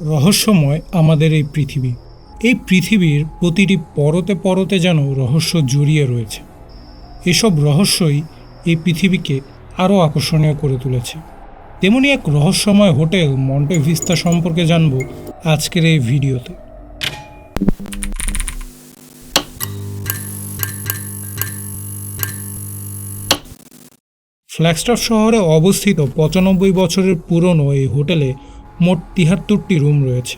রহস্যময় আমাদের এই পৃথিবী। এই পৃথিবীর প্রতিটি পরতে পরতে যেন রহস্য জড়িয়ে রয়েছে। এসব রহস্যই এই পৃথিবীকে আরও আকর্ষণীয় করে তুলেছে। তেমনি এক রহস্যময় হোটেল মন্টে ভিস্তা সম্পর্কে জানব আজকের এই ভিডিওতে। ফ্ল্যাগস্টাফ শহরে অবস্থিত পঁচানব্বই বছরের পুরনো এই হোটেলে মোট তিহাত্তরটি রুম রয়েছে।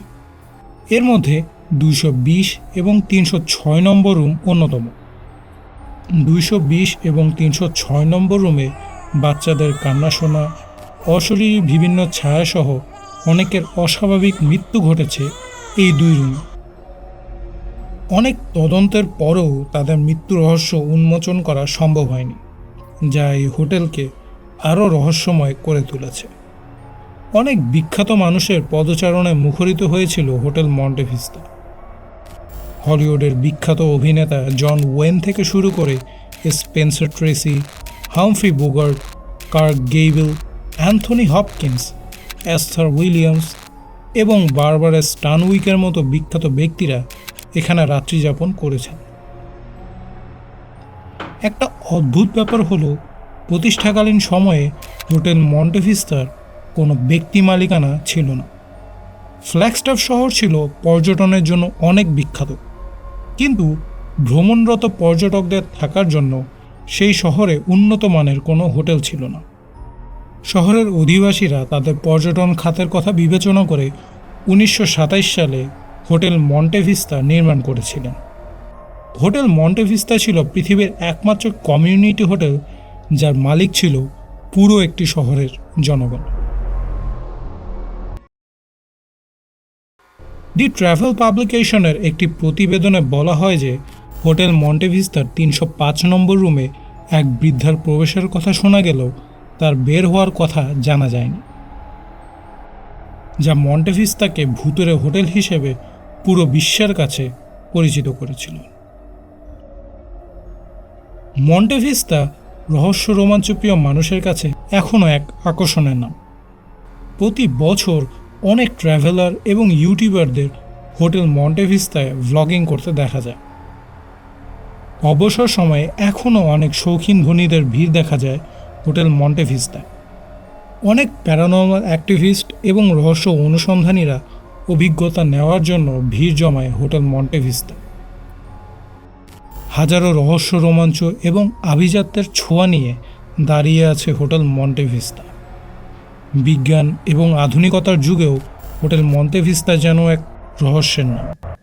এর মধ্যে দুইশো বিশ এবং তিনশো ছয় নম্বর রুম অন্যতম। দুইশো বিশ এবং তিনশো ছয় নম্বর রুমে বাচ্চাদের কান্না শোনা, অশরীরী বিভিন্ন ছায়াসহ অনেকের অস্বাভাবিক মৃত্যু ঘটেছে এই দুই রুমে। অনেক তদন্তের পরেও তাদের মৃত্যু রহস্য উন্মোচন করা সম্ভব হয়নি, যা এই হোটেলকে আরও রহস্যময় করে তুলেছে। অনেক বিখ্যাত মানুষের পদচারণায় মুখরিত হয়েছিল হোটেল মন্টেভিস্তা হলিউডের বিখ্যাত অভিনেতা জন ওয়েন থেকে শুরু করে Spencer Tracy Humphrey Bogart, Clark Gable, Anthony Hopkins Esther Williams এবং বারবারা স্টানউইকের মতো বিখ্যাত ব্যক্তিরা এখানে রাত্রি যাপন করেছেন। একটা অদ্ভুত ব্যাপার হলো, প্রতিষ্ঠাকালীন সময়ে হোটেল মন্টেভিস্তার কোনো ব্যক্তি মালিকানা ছিল না। ফ্ল্যাগস্টাফ শহর ছিল পর্যটনের জন্য অনেক বিখ্যাত। কিন্তু ভ্রমণরত পর্যটকদের থাকার জন্য সেই শহরে উন্নত মানের কোনো হোটেল ছিল না। শহরের অধিবাসীরা তাদের পর্যটন খাতের কথা বিবেচনা করে উনিশশো সাতাশ সালে হোটেল মন্টেভিস্তা নির্মাণ করেছিলেন। হোটেল মন্টেভিস্তা ছিল পৃথিবীর একমাত্র কমিউনিটি হোটেল, যার মালিক ছিল পুরো একটি শহরের জনগণ। দি ট্রাভেল পাবলিকেশনের একটি প্রতিবেদনে বলা হয় যে, হোটেল মন্টেভিস্তার তিনশো পাঁচ নম্বর রুমে এক বৃদ্ধার প্রবেশের কথা শোনা গেলেও তার বের হওয়ার কথা জানা যায়নি। যা মন্টেভিস্তাকে ভূতুরে হোটেল হিসেবে পুরো বিশ্বের কাছে পরিচিত করেছিল। মন্টেভিস্তা রহস্য রোমাঞ্চপ্রিয় মানুষের কাছে এখনও এক আকর্ষণের নাম। প্রতি বছর অনেক ট্রাভেলার এবং ইউটিউবারদের হোটেল মন্টেভিস্তায় ভ্লগিং করতে দেখা যায়। অবসর সময়ে এখনও অনেক শৌখিন ধনীদের ভিড় দেখা যায় হোটেল মন্টেভিস্তায়। অনেক প্যারানর্মাল অ্যাক্টিভিস্ট এবং রহস্য অনুসন্ধানীরা অভিজ্ঞতা নেওয়ার জন্য ভিড় জমায় হোটেল মন্টেভিস্তা হাজারো রহস্য, রোমাঞ্চ এবং আভিজাত্যের ছোঁয়া নিয়ে দাঁড়িয়ে আছে হোটেল মন্টেভিস্তা বিজ্ঞান এবং আধুনিকতার যুগেও হোটেল মন্তেভিস্তা যেন এক রহস্যের নাম।